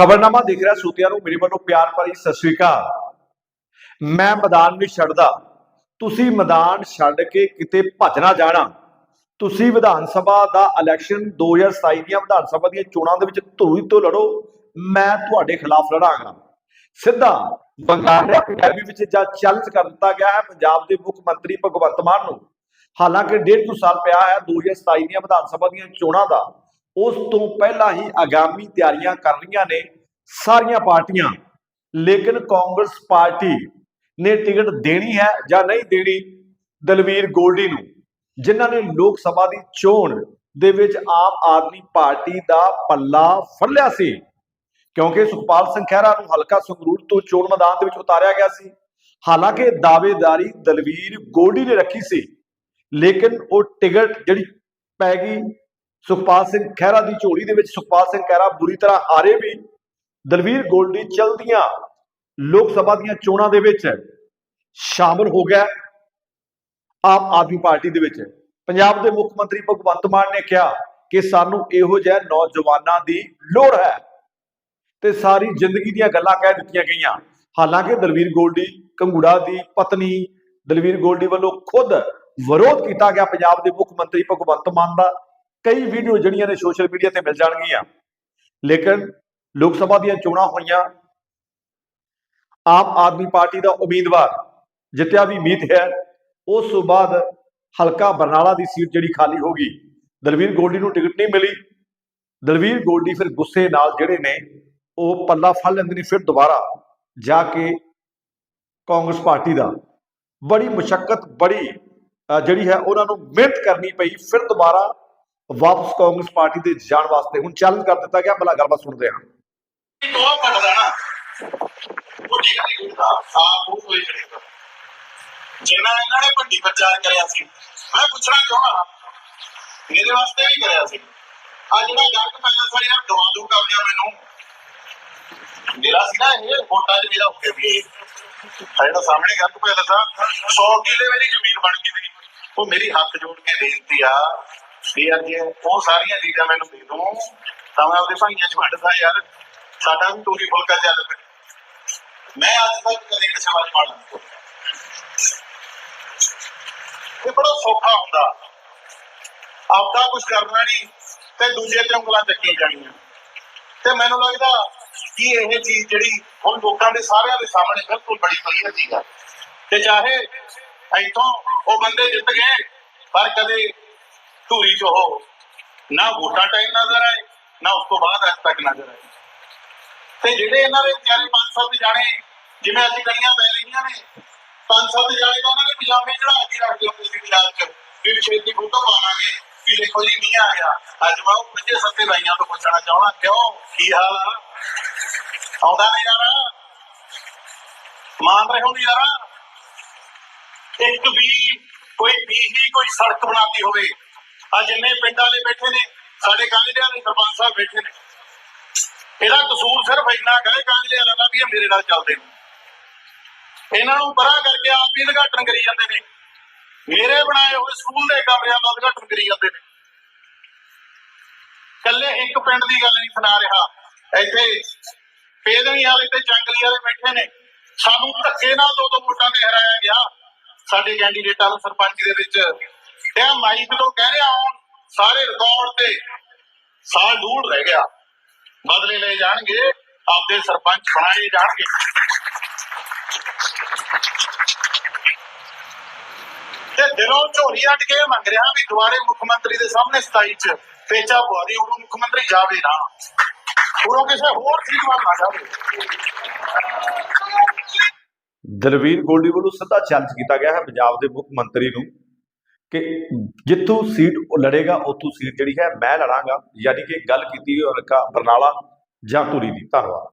ਖਬਰਨਾਮਾ ਦੇਖ ਰਿਹਾ ਸੂਤਿਆਂ ਨੂੰ, ਮੇਰੇ ਵੱਲੋਂ ਪਿਆਰ ਭਰੀ ਸਤਿ ਸ੍ਰੀ ਅਕਾਲ। ਮੈਂ ਮੈਦਾਨ ਨਹੀਂ ਛੱਡਦਾ। ਤੁਸੀਂ ਮੈਦਾਨ ਛੱਡ ਕੇ ਕਿਤੇ ਭੱਜ ਨਾ ਜਾਣਾ। ਤੁਸੀਂ ਵਿਧਾਨ ਸਭਾ ਦਾ ਇਲੈਕਸ਼ਨ 2027 ਦੀਆਂ ਵਿਧਾਨ ਸਭਾ ਦੀਆਂ ਚੋਣਾਂ ਦੇ ਵਿੱਚ ਧੂਈ ਤੋਂ ਲੜੋ, ਮੈਂ ਤੁਹਾਡੇ ਖਿਲਾਫ ਲੜਾਂਗਾ। ਸਿੱਧਾ ਬੰਗਾਲਿਆ ਪੰਜਾਬੀ ਵਿੱਚ ਜਾਂ ਚੈਲੰਜ ਕਰ ਦਿੱਤਾ ਗਿਆ ਹੈ ਪੰਜਾਬ ਦੇ ਮੁੱਖ ਮੰਤਰੀ ਭਗਵੰਤ ਮਾਨ ਨੂੰ। ਹਾਲਾਂਕਿ ਡੇਢ ਕੁ ਸਾਲ ਪਿਆ ਹੈ 2027 ਦੀਆਂ ਵਿਧਾਨ ਸਭਾ ਦੀਆਂ ਚੋਣਾਂ ਦਾ। ਉਸ ਤੋਂ ਪਹਿਲਾਂ ਹੀ ਆਗਾਮੀ ਤਿਆਰੀਆਂ ਕਰ ਰਹੀਆਂ ਨੇ ਸਾਰੀਆਂ ਪਾਰਟੀਆਂ। ਲੇਕਿਨ ਕਾਂਗਰਸ ਪਾਰਟੀ ਨੇ ਟਿਕਟ ਦੇਣੀ ਹੈ ਜਾਂ ਨਹੀਂ ਦੇਣੀ ਦਲਵੀਰ ਗੋਲਡੀ ਨੂੰ, ਜਿਨ੍ਹਾਂ ਨੇ ਲੋਕ ਸਭਾ ਦੀ ਚੋਣ ਦੇ ਵਿੱਚ ਆਮ ਆਦਮੀ ਪਾਰਟੀ ਦਾ ਪੱਲਾ ਫੜ ਲਿਆ ਸੀ। ਕਿਉਂਕਿ ਸੁਖਪਾਲ ਸਿੰਘ ਖਹਿਰਾ ਨੂੰ ਹਲਕਾ ਸੰਗਰੂਰ ਤੋਂ ਚੋਣ ਮੈਦਾਨ ਦੇ ਵਿੱਚ ਉਤਾਰਿਆ ਗਿਆ ਸੀ। ਹਾਲਾਂਕਿ ਦਾਅਵੇਦਾਰੀ ਦਲਵੀਰ ਗੋਲਡੀ ਨੇ ਰੱਖੀ ਸੀ, ਲੇਕਿਨ ਉਹ ਟਿਕਟ ਜਿਹੜੀ ਪੈ ਗਈ ਸੁਖਪਾਲ ਸਿੰਘ ਖਹਿਰਾ ਦੀ ਝੋਲੀ ਦੇ ਵਿੱਚ ਸੁਖਪਾਲ ਸਿੰਘ ਖਹਿਰਾ ਬੁਰੀ ਤਰ੍ਹਾਂ ਹਾਰੇ ਵੀ ਦਲਵੀਰ ਗੋਲਡੀ ਚਲਦੀਆਂ ਲੋਕ ਸਭਾ ਦੀਆਂ ਚੋਣਾਂ ਦੇ ਵਿੱਚ ਸ਼ਾਮਲ ਹੋ ਗਿਆ ਆਮ ਆਦਮੀ ਪਾਰਟੀ ਦੇ ਵਿੱਚ। ਪੰਜਾਬ ਦੇ ਮੁੱਖ ਮੰਤਰੀ ਭਗਵੰਤ ਮਾਨ ਨੇ ਕਿਹਾ ਕਿ ਸਾਨੂੰ ਇਹੋ ਜਿਹੇ ਨੌਜਵਾਨਾਂ ਦੀ ਲੋੜ ਹੈ ਤੇ ਸਾਰੀ ਜ਼ਿੰਦਗੀ ਦੀਆਂ ਗੱਲਾਂ ਕਹਿ ਦਿੱਤੀਆਂ ਗਈਆਂ। ਹਾਲਾਂਕਿ ਦਲਵੀਰ ਗੋਲਡੀ ਕੰਗੂੜਾ ਦੀ ਪਤਨੀ ਦਲਵੀਰ ਗੋਲਡੀ ਵੱਲੋਂ ਖੁਦ ਵਿਰੋਧ ਕੀਤਾ ਗਿਆ। ਪੰਜਾਬ ਦੇ ਮੁੱਖ ਮੰਤਰੀ ਭਗਵੰਤ ਮਾਨ ਦਾ ਕਈ ਵੀਡੀਓ ਜਿਹੜੀਆਂ ਨੇ ਸੋਸ਼ਲ ਮੀਡੀਆ ਤੇ ਮਿਲ ਜਾਣਗੀਆਂ। ਲੇਕਿਨ ਲੋਕ ਸਭਾ ਦੀਆਂ ਚੋਣਾਂ ਹੋਈਆਂ। ਆਮ ਆਦਮੀ ਪਾਰਟੀ ਦਾ ਉਮੀਦਵਾਰ ਜਿੱਤਿਆ ਵੀ ਮੀਤ ਹੈ। ਉਸ ਤੋਂ ਬਾਅਦ ਹਲਕਾ ਬਰਨਾਲਾ ਦੀ ਸੀਟ ਜਿਹੜੀ ਖਾਲੀ ਹੋ ਗਈ। ਦਲਵੀਰ ਗੋਲਡੀ ਨੂੰ ਟਿਕਟ ਨਹੀਂ ਮਿਲੀ। ਦਲਵੀਰ ਗੋਲਡੀ ਫਿਰ ਗੁੱਸੇ ਨਾਲ ਜਿਹੜੇ ਨੇ, ਉਹ ਪੱਲਾ ਫੜ ਲੈਂਦੇ ਨੇ ਫਿਰ ਦੁਬਾਰਾ ਜਾ ਕੇ ਕਾਂਗਰਸ ਪਾਰਟੀ ਦਾ। ਬੜੀ ਮੁਸ਼ਕਲ ਬੜੀ ਜਿਹੜੀ ਹੈ, ਉਹਨਾਂ ਨੂੰ ਮਿਹਨਤ ਕਰਨੀ ਪਈ। ਫਿਰ ਦੁਬਾਰਾ ਵਾਪਸ ਕਾਂਗਰਸ ਪਾਰਟੀ ਦੇ ਜਾਣ ਵਾਸਤੇ ਹੁਣ ਚੈਲੰਜ ਕਰ ਦਿੱਤਾ ਗਿਆ, ਭਲਾ ਗੱਲਬਾਤ ਸੁਣਦੇ ਹਾਂ। ਟੋਆ ਪੜਦਾ ਨਾ ਉਹ ਠੀਕ ਨਹੀਂ ਹੁੰਦਾ ਆਪ ਉਹ ਕੋਈ ਕਰੇਗਾ। ਜਿੰਨਾ ਇਹਨਾਂ ਨੇ ਵੱਡੀ ਪ੍ਰਚਾਰ ਕਰਿਆ ਸੀ, ਮੈਂ ਪੁੱਛਣਾ ਚਾਹੁੰਦਾ ਮੇਰੇ ਵਾਸਤੇ ਵੀ ਕਰਿਆ ਸੀ। ਆ ਜਿਹੜਾ ਜੱਗ ਪੈਦਾ ਸਾਰੀ ਯਾਰ ਦਵਾ ਦੂ ਕਰ ਲਿਆ ਮੈਨੂੰ। ਮੇਰਾ ਸੀ ਨਾ ਇਹ, ਵੋਟਾਂ 'ਚ ਮੇਰਾ ਹੋ ਵੀ ਆ ਜਿਹੜਾ ਸਾਹਮਣੇ ਜੱਗ ਪੈਦਾ ਥਾ 100 ਕਿੱਲੇ ਮੇਰੀ ਜ਼ਮੀਨ ਬਣ ਗਈ ਸੀ। ਉਹ ਮੇਰੀ ਹੱਥ ਜੋੜ ਕੇ ਬੇਨਤੀ ਆ। ਵੀ ਯਾਰ ਜੇ ਉਹ ਸਾਰੀਆਂ ਚੀਜ਼ਾਂ ਮੈਨੂੰ ਦੇ ਦੂੰ, ਤਾਂ ਮੈਂ ਆਪਦੇ ਭਾਈਆਂ 'ਚ ਵੰਡਦਾ ਯਾਰ। ਸਾਡਾ ਵੀ ਟੋਰੀ ਫੁਲਕਾ ਚੱਲ ਪਿਆ। ਮੈਂ ਅੱਜ ਤੱਕ ਕਦੇ ਕਿਸੇ ਵਾਲੀ ਮਾੜਾ ਇਹ ਬੜਾ ਸੌਖਾ ਹੁੰਦਾ। ਆਪਦਾ ਕੁਝ ਕਰਨਾ ਨਹੀਂ, ਤੇ ਦੂਜੇ ਤੇ ਉਂਗਲਾਂ ਚੱਕੀ ਜਾਣੀਆਂ। ਤੇ ਮੈਨੂੰ ਲੱਗਦਾ ਕਿ ਇਹ ਚੀਜ਼ ਜਿਹੜੀ ਹੁਣ ਲੋਕਾਂ ਦੇ ਸਾਰਿਆਂ ਦੇ ਸਾਹਮਣੇ ਬਿਲਕੁਲ ਬੜੀ ਵਧੀਆ ਚੀਜ਼ ਹੈ ਤੇ ਚਾਹੇ ਇੱਥੋਂ ਉਹ ਬੰਦੇ ਜਿੱਤ ਗਏ, ਪਰ ਕਦੇ ਧੂਰੀ ਚ ਉਹ ਨਾ ਵੋਟਾਂ ਟਾਈਮ ਨਜ਼ਰ ਆਏ, ਨਾ ਉਸ ਤੋਂ ਬਾਅਦ ਅੱਜ ਤੱਕ ਨਜ਼ਰ ਆਏ। ਤੇ ਜਿਹੜੇ ਇਹਨਾਂ ਦੇ ਵਿਚਾਰੇ ਪੰਜ ਸੱਤ ਜਾਣੇ, ਜਿਵੇਂ ਅੱਜ ਕਈਆਂ ਪੈ ਰਹੀਆਂ ਨੇ, ਪੰਜ ਸੱਤ ਜਾਣੇ ਤਾਂ ਉਹਨਾਂ ਨੇ ਪਜਾਮੇ ਚੜਾ ਕੇ ਰੱਖ ਲਏ ਸੀ ਬਾਜ਼ਾਰ 'ਚ, ਵੀ ਛੇਤੀ ਫੋਟੋ ਪਾਵਾਂਗੇ, ਵੀ ਦੇਖੋ ਜੀ ਮੀਂਹ ਆ ਗਿਆ। ਅੱਜ ਮੈਂ ਉਹ ਪੰਜੇ ਸੱਤੇ ਬਾਈਆਂ ਤੋਂ ਪੁੱਛਣਾ ਚਾਹਣਾ ਕਿਉਂ? ਕੀ ਹਾਲ ਆ? ਆਉਂਦਾ ਨਹੀਂ ਯਾਰਾ। ਮਾਨ ਰਹੇ ਹੋ ਨੀ ਯਾਰ। ਇੱਕ ਵੀ ਕੋਈ ਬੀਹੀ ਕੋਈ ਸੜਕ ਬਣਾਤੀ ਹੋਵੇ ਆ ਜਿੰਨੇ ਪਿੰਡਾਂ ਵਾਲੇ ਬੈਠੇ ਨੇ, ਸਾਡੇ ਕਾਂਗੜਿਆਂ ਦੇ ਸਰਪੰਚ ਸਾਹਿਬ ਬੈਠੇ ਨੇ। ਇਹਦਾ ਕਸੂਰ ਸਿਰਫ ਇੰਨਾ ਕਹੇ ਕਾਂਗਲੇ ਦਾ ਵੀ ਇਹ ਮੇਰੇ ਨਾਲ ਚੱਲਦੇ ਨੇ। ਇਹਨਾਂ ਨੂੰ ਪਰਾਂ ਕਰਕੇ ਆਪ ਹੀ ਉਦਘਾਟਨ ਕਰੀ ਜਾਂਦੇ ਨੇ। ਮੇਰੇ ਬਣਾਏ ਹੋਏ ਸਕੂਲ ਦੇ ਕਮਰਿਆਂ ਦਾ ਉਦਘਾਟਨ ਕਰੀ ਜਾਂਦੇ ਨੇ। ਕੱਲੇ ਇੱਕ ਪਿੰਡ ਦੀ ਗੱਲ ਨਹੀਂ ਸੁਣਾ ਰਿਹਾ। ਇੱਥੇ ਪੇਦਵੀ ਵਾਲੇ ਤੇ ਜੰਗਲੀ ਵਾਲੇ ਬੈਠੇ ਨੇ। ਸਾਨੂੰ ਧੱਕੇ ਨਾਲ ਦੋ ਦੋ ਵੋਟਾਂ ਤੇ ਹਰਾਇਆ ਗਿਆ। ਸਾਡੇ ਕੈਂਡੀਡੇਟਾਂ ਨੂੰ ਸਰਪੰਚ ਦੇ ਵਿੱਚ ਤੇ ਆਹ ਤੋਂ ਕਹਿ ਰਿਹਾ ਹੁਣ ਸਾਰੇ ਰਿਕਾਰਡ ਤੇ ਸਾਲ ਡੂਢ ਰਹਿ ਗਿਆ। ਬਦਲੇ ਲਏ ਜਾਣਗੇ, ਆਪਦੇ ਸਰਪੰਚ ਬਣਾਏ ਜਾਣਗੇ। ਤੇ ਦਿਲੋਂ ਝੋਲੀ ਅੱਟ ਕੇ ਮੰਗ ਰਿਹਾ ਵੀ ਦੁਬਾਰੇ ਮੁੱਖ ਮੰਤਰੀ ਦੇ ਸਾਹਮਣੇ 27 ਚ ਪੇਚਾ ਪਵਾ ਦੀ ਉਦੋਂ ਮੁੱਖ ਮੰਤਰੀ ਜਾਵੇ ਨਾ। ਉਦੋਂ ਕਿਸੇ ਹੋਰ ਚੀਜ਼ ਵੱਲ ਨਾ ਜਾਵੇ। ਦਲਵੀਰ ਗੋਲਡੀ ਵੱਲੋਂ ਸਿੱਧਾ ਚੈਲੰਜ ਕੀਤਾ ਗਿਆ ਹੈ ਪੰਜਾਬ ਦੇ ਮੁੱਖ ਮੰਤਰੀ ਨੂੰ। ਕਿ ਜਿੱਥੋਂ ਸੀਟ ਉਹ ਲੜੇਗਾ, ਉੱਥੋਂ ਸੀਟ ਜਿਹੜੀ ਹੈ, ਮੈਂ ਲੜਾਂਗਾ। ਯਾਨੀ ਕਿ ਗੱਲ ਕੀਤੀ ਹੋਈ ਹਲਕਾ ਬਰਨਾਲਾ ਜਾਂ ਧੂਰੀ ਦੀ। ਧੰਨਵਾਦ।